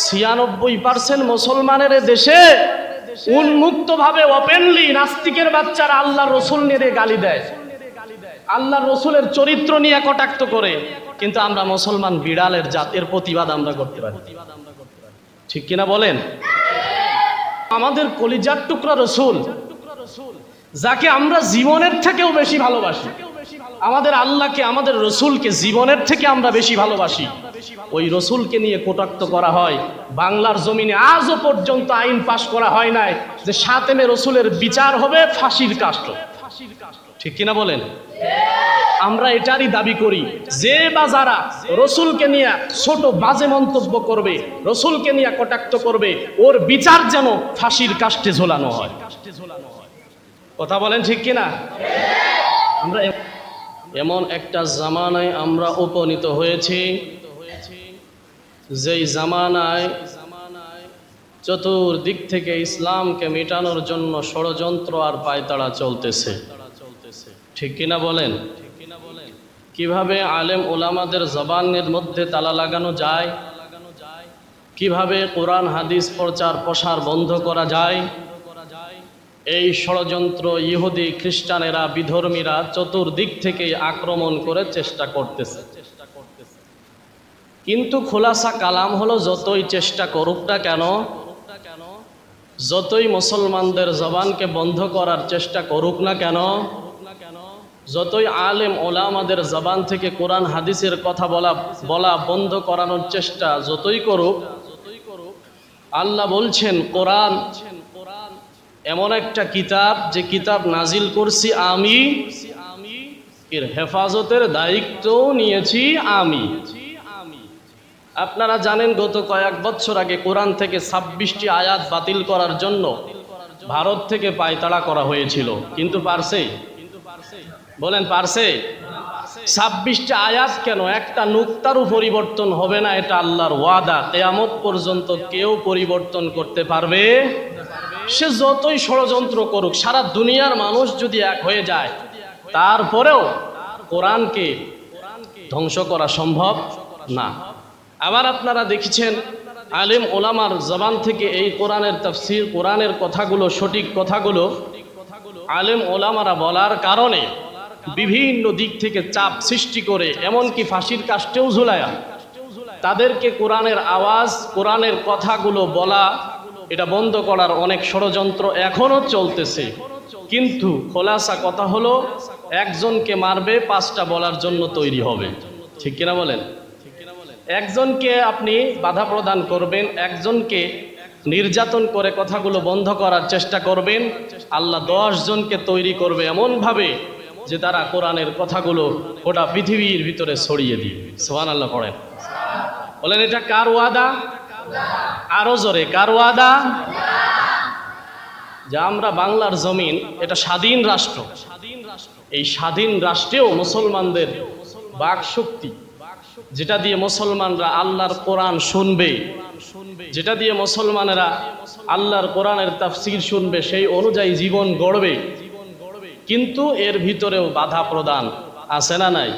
ছিয়ানব্বই পার্সেন্ট মুসলমানের দেশে উন্মুক্ত ভাবে ওপেনলি নাস্তিকের বাচ্চারা আল্লাহ রসুল নিয়ে গালি দেয়। আল্লাহ রসুলের চরিত্র নিয়ে কটাক্ত করে, কিন্তু আমরা মুসলমান বিড়ালের জাতের প্রতিবাদ আমরা করতে পারি। ঠিক কিনা বলেন? আমাদের কলিজার টুকরা রসুল, যাকে আমরা জীবনের থেকেও বেশি ভালোবাসি, আমাদের আল্লাহকে, আমাদের রসুলকে জীবনের থেকে আমরা বেশি ভালোবাসি। ওই রসুলকে নিয়ে কটাক্ত করা হয়। বাংলার জমিনে আজও পর্যন্ত আইন পাশ করা হয় নাই যে সাতেমে রসুলের বিচার হবে ফাঁসির কাষ্ট। ঠিক কিনা বলেন? আমরা এটারই দাবি করি, যে বা যারা রসুলকে নিয়ে ছোট বাজে মন্তব্য করবে, রসুলকে নিয়ে কটাক্ত করবে, ওর বিচার যেন ফাঁসির কাষ্টে ঝোলানো হয়। কথা বলেন ঠিক কিনা? আমরা এমন একটা জামানায় আমরা উপনীত হয়েছি যেই জামানায় চতুর্দিক থেকে ইসলামকে মেটানোর জন্য ষড়যন্ত্র আর পায়তাড়া চলতেছে। ঠিক কিনা বলেন? কীভাবে আলেম ওলামাদের জবানের মধ্যে তালা লাগানো যায়? কীভাবে কোরআন, হাদিস প্রচার, প্রসার বন্ধ করা যায়? এই ষড়যন্ত্র ইহুদি, খ্রিস্টানেরা, বিধর্মীরা চতুর্দিক থেকে আক্রমণ করে চেষ্টা করতেছে। কিন্তু খোলাসা কালাম হলো যতই চেষ্টা করুক না কেন, যতই মুসলমানদের জবানকে বন্ধ করার চেষ্টা করুক না কেন, যতই আলেম ওলামাদের জবান থেকে কোরআন হাদিসের কথা বলা বলা বন্ধ করানোর চেষ্টা যতই করুক, আল্লাহ বলছেন, কোরআন এমন একটা কিতাব যে কিতাব নাজিল করছি আমি, এর হেফাজতের দায়িত্বও নিয়েছি আমি। আপনারা জানেন গত কয়েক বছর আগে কোরআন থেকে ছাব্বিশটি আয়াত বাতিল করার জন্য ভারত থেকে পায়তাড়া করা হয়েছিল। কিন্তু পারছে? বলেন পারছে? ছাব্বিশটা আয়াত কেন? একটা নুক্তারও পরিবর্তন হবে না, এটা আল্লাহর ওয়াদা। কেয়ামত পর্যন্ত কেউ পরিবর্তন করতে পারবে? সে যতই ষড়যন্ত্র করুক, সারা দুনিয়ার মানুষ যদি এক হয়ে যায়, তারপরেও কোরআনকে ধ্বংস করা সম্ভব না। আবার আপনারা দেখেছেন আলেম ওলামার জবান থেকে এই কোরআনের তফসির, কোরআনের কথাগুলো, সঠিক কথাগুলো আলেম ওলামারা বলার কারণে বিভিন্ন দিক থেকে চাপ সৃষ্টি করে, এমনকি ফাঁসির কাষ্টেও ঝুলায়া তাদেরকে কোরআনের আওয়াজ, কোরআনের কথাগুলো বলা, এটা বন্ধ করার অনেক ষড়যন্ত্র এখনও চলতেছে। কিন্তু খোলাসা কথা হলো, একজনকে মারবে, পাঁচটা বলার জন্য তৈরি হবে। ঠিক কিনা বলেন? একজনকে আপনি বাধা প্রদান করবেন, একজনকে নির্যাতন করে কথাগুলো বন্ধ করার চেষ্টা করবেন। আল্লাহ দশ জনকে তৈরি করবে এমনভাবে যে তারা কোরআনের কথাগুলো গোটা পৃথিবীর ভিতরে ছড়িয়ে দিবে। সোহান আল্লাহ পড়েন। বলেন, এটা কার ওয়াদা? আরও জোরে, কার ওয়াদা? যে আমরা বাংলার জমিন, এটা স্বাধীন রাষ্ট্র। স্বাধীন রাষ্ট্র এই স্বাধীন রাষ্ট্রেও মুসলমানদের বাক শক্তি যেটা দিয়ে মুসলমানরা আল্লাহর কোরআন শুনবে, যেটা দিয়ে মুসলমানেরা আল্লাহর কোরআনের তাফসির শুনবে, সেই অনুযায়ী জীবন গড়বে। কিন্তু এর ভিতরেও বাধা প্রদান আছে না নাই?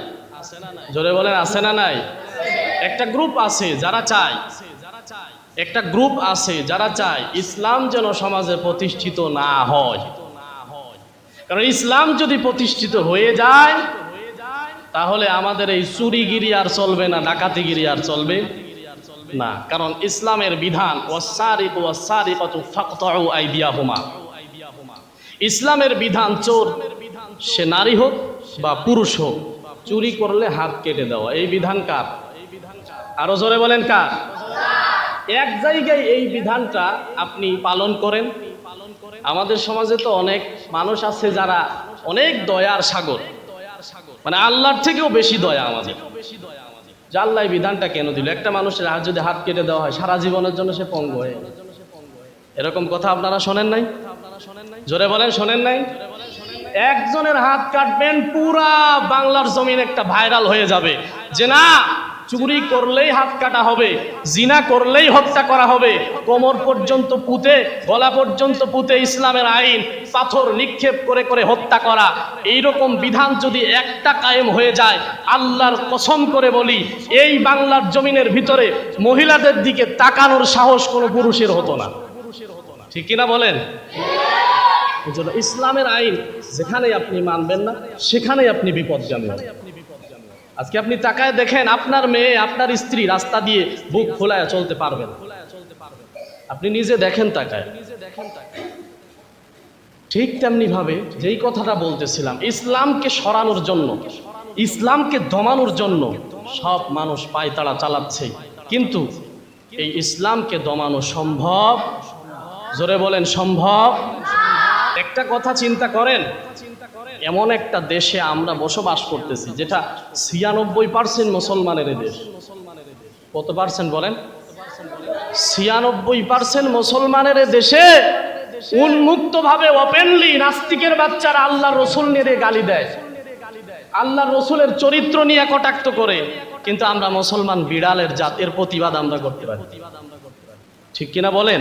জোরে বলেন, আছে না নাই? একটা গ্রুপ আছে যারা চায়। একটা গ্রুপ আছে যারা চায় ইসলাম যেন সমাজে প্রতিষ্ঠিত না হয়। কারণ ইসলাম যদি প্রতিষ্ঠিত হয়ে যায় তাহলে আমাদের এই চুরিগিরি আর চলবে না, ডাকাতিগিরি আর চলবে না। কারণ ইসলামের বিধান ইসলামের বিধান চোর, সে নারী হোক বা পুরুষ হোক, চুরি করলে হাত কেটে দেওয়া। এই বিধান কার? আরও জোরে বলেন কার? এক জায়গায় এই বিধানটা আপনি পালন করেন। আমাদের সমাজে তো অনেক মানুষ আছে যারা অনেক দয়ার সাগর। মানে আল্লাহর থেকেও বেশি দয়া আমাদের। যে আল্লাহ বিধানটা কেন দিল? একটা মানুষের হাত যদি হাত কেটে দেওয়া হয়, সারা জীবনের জন্য সে পঙ্গ হয়ে। এরকম কথা আপনারা শোনেন নাই? জোরে বলেন, শোনেন নাই? একজনের হাত কাটবেন, পুরা বাংলার জমিন একটা ভাইরাল হয়ে যাবে। যে না চুরি করলেই হাত কাটা হবে, জিনা করলেই হত্যা করা হবে, কোমর পর্যন্ত পুঁতে, গলা পর্যন্ত পুঁতে ইসলামের আইন, পাথর নিক্ষেপ করে করে হত্যা করা এই রকম বিধান যদি একটা কায়েম হয়ে যায়, আল্লাহর কসম করে বলি, এই বাংলার জমিনের ভিতরে মহিলাদের দিকে তাকানোর সাহস কোনো পুরুষের হতো না ঠিক কিনা বলেন ইসলামের আইন যেখানেই আপনি মানবেন না, সেখানেই আপনি বিপদগামী। আজকে আপনি তাকায় দেখেন আপনার মেয়ে, আপনার স্ত্রী রাস্তা দিয়ে বুক খোলায় চলতে পারবেন আপনি নিজে দেখেন তাকায়। ঠিক তেমনি ভাবে যেই কথাটা বলতেছিলাম, ইসলামকে সরানোর জন্য, ইসলামকে দমানোর জন্য সব মানুষ পায়তাড়া চালাচ্ছে। কিন্তু এই ইসলামকে দমানো সম্ভব? জোরে বলেন, সম্ভব? একটা কথা চিন্তা করেন এমন একটা দেশে আমরা বসবাস করতেছি, যেটা ছিয়ানব্বই পার্সেন্ট মুসলমানের দেশ। কত পার্সেন্ট বলেন? ছিয়ানব্বই পার্সেন্ট মুসলমানের দেশে উন্মুক্ত ভাবে ওপেনলি নাস্তিকের বাচ্চারা আল্লাহ রসুল নিয়ে গালি দেয়। আল্লাহ রসুলের চরিত্র নিয়ে কটাক্ত করে, কিন্তু আমরা মুসলমান বিড়ালের জাতের প্রতিবাদ আমরা করতে পারি। ঠিক কিনা বলেন?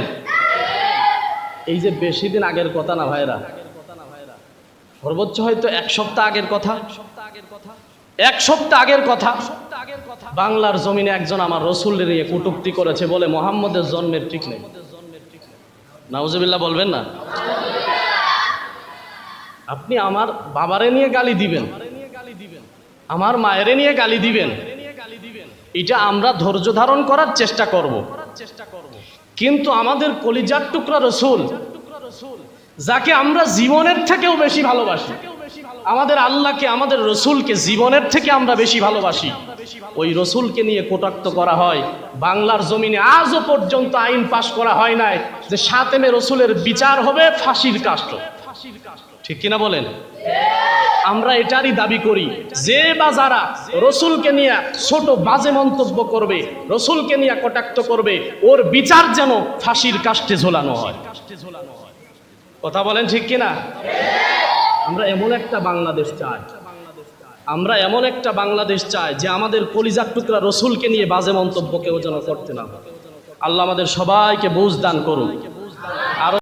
এই যে বেশি দিন আগের কথা না ভাইরা সর্বোচ্চ হয়তো এক সপ্তাহ আগের কথা। এক সপ্তাহ আগের কথা। বাংলার জমিনে একজন আমার রসুল নিয়ে কটুক্তি করেছে বলে মোহাম্মদের জন্মের ঠিক নেই। নাউজুবিল্লাহ বলবেন না? আপনি আমার বাবারে নিয়ে গালি দিবেন। আমার মায়েরে নিয়ে গালি দিবেন। এটা আমরা ধৈর্য ধারণ করার চেষ্টা করব। কিন্তু আমাদের কলিজার টুকরা রসুল। যাকে আমরা জীবনের থেকেও বেশি ভালোবাসি। আমাদের আল্লাহকে, আমাদের রসুলকে জীবনের থেকে আমরা বেশি ভালোবাসি। ওই রসুলকে নিয়ে কটাক্ত করা হয়। বাংলার জমিনে আজও পর্যন্ত আইন পাশ করা হয় নাই যে সাতেমে রসুলের বিচার হবে ফাঁসির কাষ্ট ঠিক কিনা বলেন? আমরা এটারই দাবি করি, যে বা যারা রসুলকে নিয়ে ছোট বাজে মন্তব্য করবে, রসুলকে নিয়ে কটাক্ত করবে, ওর বিচার যেন ফাঁসির কাষ্টে ঝোলানো হয়। কথা বলেন ঠিক কিনা? আমরা এমন একটা বাংলাদেশ চাই। আমরা এমন একটা বাংলাদেশ চাই যে আমাদের কলিজার টুকরা রসুলকে নিয়ে বাজে মন্তব্য কেউ যেন করতে না আল্লাহ আমাদের সবাইকে বুঝ দান করুন আরও